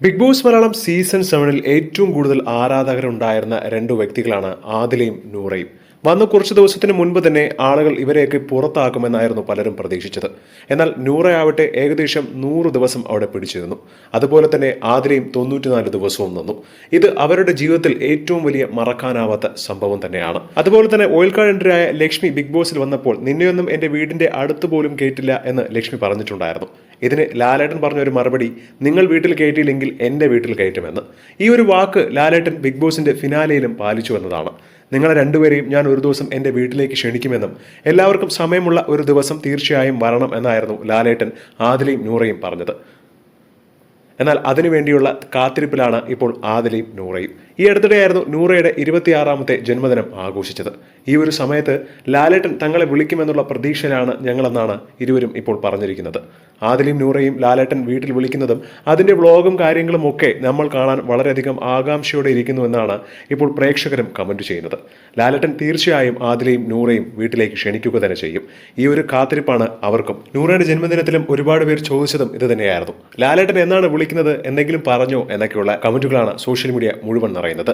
Big boss Malayalam season സെവനിൽ ഏറ്റവും കൂടുതൽ ആരാധകരുണ്ടായിരുന്ന രണ്ടു വ്യക്തികളാണ് ആദിലയും നൂറയും. വന്ന കുറച്ച് ദിവസത്തിന് മുൻപ് തന്നെ ആളുകൾ ഇവരെയൊക്കെ പുറത്താക്കുമെന്നായിരുന്നു പലരും പ്രതീക്ഷിച്ചത്. എന്നാൽ നൂറയാവട്ടെ ഏകദേശം നൂറ് ദിവസം അവിടെ പിടിച്ചിരുന്നു. അതുപോലെ തന്നെ ആതിരയും തൊണ്ണൂറ്റിനാല് ദിവസവും നിന്നു. ഇത് അവരുടെ ജീവിതത്തിൽ ഏറ്റവും വലിയ മറക്കാനാവാത്ത സംഭവം തന്നെയാണ്. അതുപോലെ തന്നെ ഓയിൽ ലക്ഷ്മി ബിഗ് ബോസിൽ വന്നപ്പോൾ നിന്നെയൊന്നും എന്റെ വീടിന്റെ അടുത്ത് പോലും കേട്ടില്ല എന്ന് ലക്ഷ്മി പറഞ്ഞിട്ടുണ്ടായിരുന്നു. ഇതിന് ലാലേട്ടൻ പറഞ്ഞ ഒരു മറുപടി നിങ്ങൾ വീട്ടിൽ കയറ്റിയില്ലെങ്കിൽ എന്റെ വീട്ടിൽ കയറ്റുമെന്ന്. ഈ ഒരു വാക്ക് ലാലേട്ടൻ ബിഗ് ബോസിന്റെ ഫിനാലയിലും പാലിച്ചു എന്നതാണ്. നിങ്ങളെ രണ്ടുപേരെയും ഞാൻ ഒരു ദിവസം എന്റെ വീട്ടിലേക്ക് ക്ഷണിക്കുമെന്നും എല്ലാവർക്കും സമയമുള്ള ഒരു ദിവസം തീർച്ചയായും വരണം എന്നായിരുന്നു ലാലേട്ടൻ ആദിലയും നൂറയും പറഞ്ഞത്. എന്നാൽ അതിനുവേണ്ടിയുള്ള കാത്തിരിപ്പിലാണ് ഇപ്പോൾ ആദിലയും നൂറയും. ഈ അടുത്തിടെയായിരുന്നു നൂറയുടെ ഇരുപത്തിയാറാമത്തെ ജന്മദിനം ആഘോഷിച്ചത്. ഈ ഒരു സമയത്ത് ലാലേട്ടൻ തങ്ങളെ വിളിക്കുമെന്നുള്ള പ്രതീക്ഷയിലാണ് ഞങ്ങളെന്നാണ് ഇരുവരും ഇപ്പോൾ പറഞ്ഞിരിക്കുന്നത്. ആദിലയും നൂറയും ലാലേട്ടൻ വീട്ടിൽ വിളിക്കുന്നതും അതിന്റെ വ്ളോഗും കാര്യങ്ങളും ഒക്കെ നമ്മൾ കാണാൻ വളരെയധികം ആകാംക്ഷയോടെ ഇരിക്കുന്നുവെന്നാണ് ഇപ്പോൾ പ്രേക്ഷകരും കമന്റ് ചെയ്യുന്നത്. ലാലേട്ടൻ തീർച്ചയായും ആദിലയും നൂറയും വീട്ടിലേക്ക് ക്ഷണിക്കുക തന്നെ ചെയ്യും. ഈ ഒരു കാത്തിരിപ്പാണ് അവർക്കും. നൂറയുടെ ജന്മദിനത്തിലും ഒരുപാട് പേർ ചോദിച്ചതും ഇത് തന്നെയായിരുന്നു. ലാലേട്ടൻ എന്നാണ് വിളിക്കുന്നത് എന്തെങ്കിലും പറഞ്ഞോ എന്നൊക്കെയുള്ള കമന്റുകളാണ് സോഷ്യൽ മീഡിയ മുഴുവൻ നിറയുന്നത്.